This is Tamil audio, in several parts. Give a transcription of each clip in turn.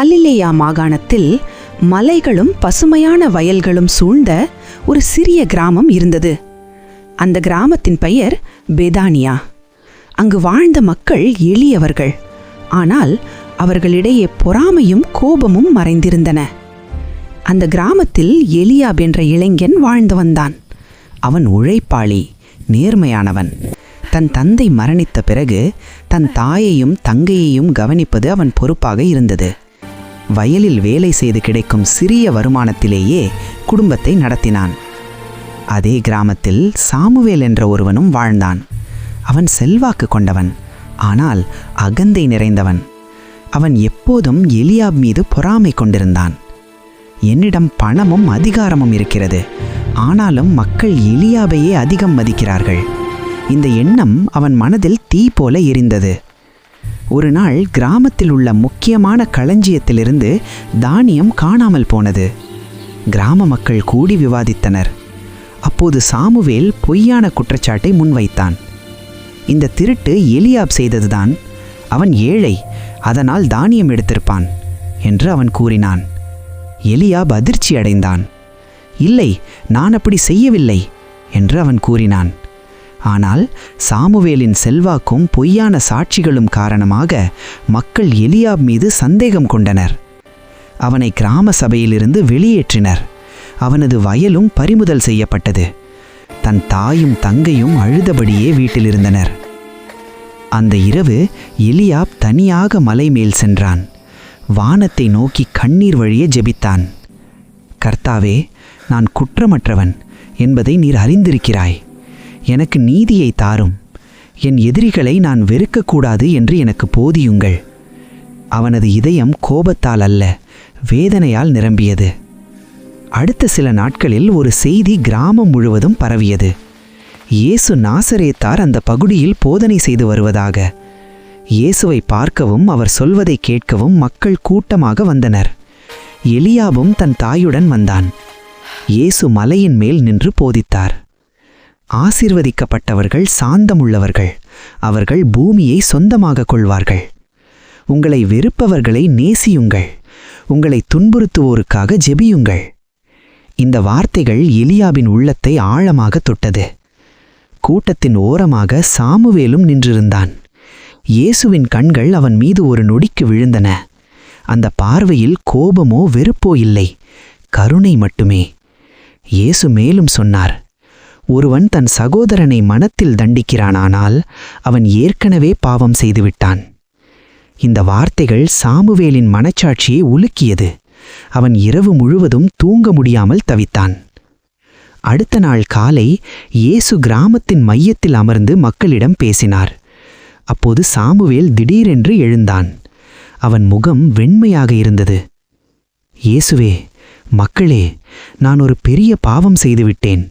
கலிலேயா மாகாணத்தில் மலைகளும் பசுமையான வயல்களும் சூழ்ந்த ஒரு சிறிய கிராமம் இருந்தது. அந்த கிராமத்தின் பெயர் பெதானியா. அங்கு வாழ்ந்த மக்கள் எளியவர்கள். ஆனால் அவர்களிடையே பொறாமையும் கோபமும் மறைந்திருந்தன. அந்த கிராமத்தில் எலியாப் என்ற இளைஞன் வாழ்ந்து வந்தான். அவன் உழைப்பாளி நேர்மையானவன். தன் தந்தை மரணித்த பிறகு தன் தாயையும் தங்கையையும் கவனிப்பது அவன் பொறுப்பாக இருந்தது. வயலில் வேலை செய்து கிடைக்கும் சிறிய வருமானத்திலேயே குடும்பத்தை நடத்தினான். அதே கிராமத்தில் சாமுவேல் என்ற ஒருவனும் வாழ்ந்தான். அவன் செல்வாக்கு கொண்டவன் ஆனால் அகந்தை நிறைந்தவன். அவன் எப்போதும் எலியாப் மீது பொறாமை கொண்டிருந்தான். என்னிடம் பணமும் அதிகாரமும் இருக்கிறது ஆனாலும் மக்கள் எலியாபையே அதிகம் மதிக்கிறார்கள். இந்த எண்ணம் அவன் மனதில் தீ போல எரிந்தது. ஒரு நாள் கிராமத்தில் உள்ள முக்கியமான களஞ்சியத்திலிருந்து தானியம் காணாமல் போனது. கிராம மக்கள் கூடி விவாதித்தனர். அப்போது சாமுவேல் பொய்யான குற்றச்சாட்டை முன்வைத்தான். இந்த திருட்டு எலியாப் செய்ததுதான். அவன் ஏழை அதனால் தானியம் எடுத்திருப்பான் என்று அவன் கூறினான். எலியாப் அதிர்ச்சி அடைந்தான் இல்லை நான் அப்படி செய்யவில்லை என்று அவன் கூறினான். ஆனால் சாமுவேலின் செல்வாக்கும் பொய்யான சாட்சிகளும் காரணமாக மக்கள் எலியாப் மீது சந்தேகம் கொண்டனர். அவனை கிராம சபையிலிருந்து வெளியேற்றினர். அவனது வயலும் பறிமுதல் செய்யப்பட்டது. தன் தாயும் தங்கையும் அழுதபடியே வீட்டிலிருந்தனர். அந்த இரவு எலியாப் தனியாக மலை மேல் சென்றான். வானத்தை நோக்கி கண்ணீர் வழியே ஜெபித்தான். கர்த்தாவே நான் குற்றமற்றவன் என்பதை நீர் அறிந்திருக்கிறாய். எனக்கு நீதியை தாரும். என் எதிரிகளை நான் வெறுக்கக்கூடாது என்று எனக்கு போதியுங்கள். அவனது இதயம் கோபத்தால் அல்ல வேதனையால் நிரம்பியது. அடுத்த சில நாட்களில் ஒரு செய்தி கிராமம் முழுவதும் பரவியது. இயேசு நாசரேத்தார் அந்த பகுதியில் போதனை செய்து வருவதாக. இயேசுவை பார்க்கவும் அவர் சொல்வதை கேட்கவும் மக்கள் கூட்டமாக வந்தனர். எலியாவும் தன் தாயுடன் வந்தான். இயேசு மலையின் மேல் நின்று போதித்தார். ஆசிர்வதிக்கப்பட்டவர்கள் சாந்தமுள்ளவர்கள். அவர்கள் பூமியை சொந்தமாக கொள்வார்கள். உங்களை வெறுப்பவர்களை நேசியுங்கள். உங்களை துன்புறுத்துவோருக்காக ஜெபியுங்கள். இந்த வார்த்தைகள் எலியாவின் உள்ளத்தை ஆழமாக தொட்டது. கூட்டத்தின் ஓரமாக சாமுவேலும் நின்றிருந்தான். இயேசுவின் கண்கள் அவன் மீது ஒரு நொடிக்கு விழுந்தன. அந்த பார்வையில் கோபமோ வெறுப்போ இல்லை. கருணை மட்டுமே. இயேசு மேலும் சொன்னார் ஒருவன் தன் சகோதரனை மனத்தில் தண்டிக்கிறானானால் அவன் ஏற்கனவே பாவம் செய்துவிட்டான். இந்த வார்த்தைகள் சாமுவேலின் மனச்சாட்சியை உலுக்கியது. அவன் இரவு முழுவதும் தூங்க முடியாமல் தவித்தான். அடுத்த நாள் காலை இயேசு கிராமத்தின் மையத்தில் அமர்ந்து மக்களிடம் பேசினார். அப்போது சாமுவேல் திடீரென்று எழுந்தான். அவன் முகம் வெண்மையாக இருந்தது. இயேசுவே மக்களே நான் ஒரு பெரிய பாவம் செய்துவிட்டேன்.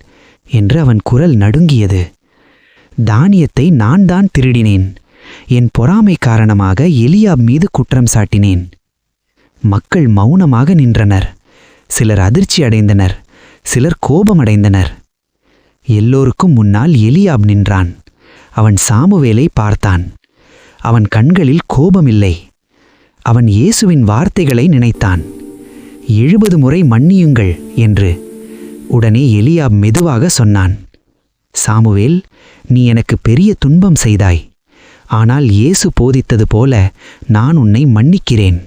என்று அவன் குரல் நடுங்கியது. தானியத்தை நான் தான் திருடினேன். என் பொறாமை காரணமாக எலியாப் மீது குற்றம் சாட்டினேன். மக்கள் மௌனமாக நின்றனர். சிலர் அதிர்ச்சி அடைந்தனர். சிலர் கோபமடைந்தனர். எல்லோருக்கும் முன்னால் எலியாப் நின்றான். அவன் சாமுவேலை பார்த்தான். அவன் கண்களில் கோபமில்லை. அவன் இயேசுவின் வார்த்தைகளை நினைத்தான். எழுபது முறை மன்னியுங்கள் என்று உடனே எலியாப் மெதுவாக சொன்னான் சாமுவேல் நீ எனக்கு பெரிய துன்பம் செய்தாய். ஆனால் இயேசு போதித்தது போல நான் உன்னை மன்னிக்கிறேன்.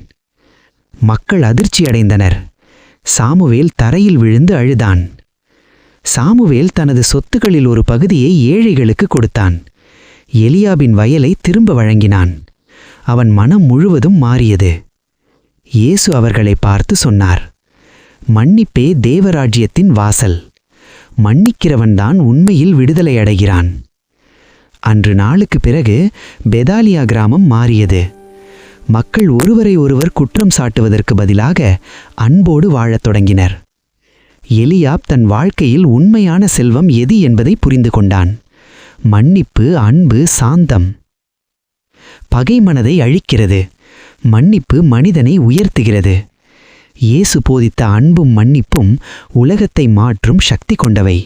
மக்கள் அதிர்ச்சி அடைந்தனர். சாமுவேல் தரையில் விழுந்து அழுதான். சாமுவேல் தனது சொத்துக்களில் ஒரு பகுதியை ஏழைகளுக்கு கொடுத்தான். எலியாபின் வயலை திரும்ப வழங்கினான். அவன் மனம் முழுவதும் மாறியது. இயேசு அவர்களை பார்த்து சொன்னார் மன்னிப்பே தேவராஜ்யத்தின் வாசல். மன்னிக்கிறவன்தான் உண்மையில் விடுதலை அடைகிறான். அன்று நாளுக்கு பிறகு பெதாலியா கிராமம் மாறியது. மக்கள் ஒருவரை ஒருவர் குற்றம் சாட்டுவதற்கு பதிலாக அன்போடு வாழத் தொடங்கினர். எலியாப் தன் வாழ்க்கையில் உண்மையான செல்வம் எது என்பதை புரிந்து கொண்டான். மன்னிப்பு அன்பு சாந்தம். பகை மனதை அழிக்கிறது. மன்னிப்பு மனிதனை உயர்த்துகிறது. இயேசு போதித்த அன்பும் மன்னிப்பும் உலகத்தை மாற்றும் சக்தி கொண்டவை.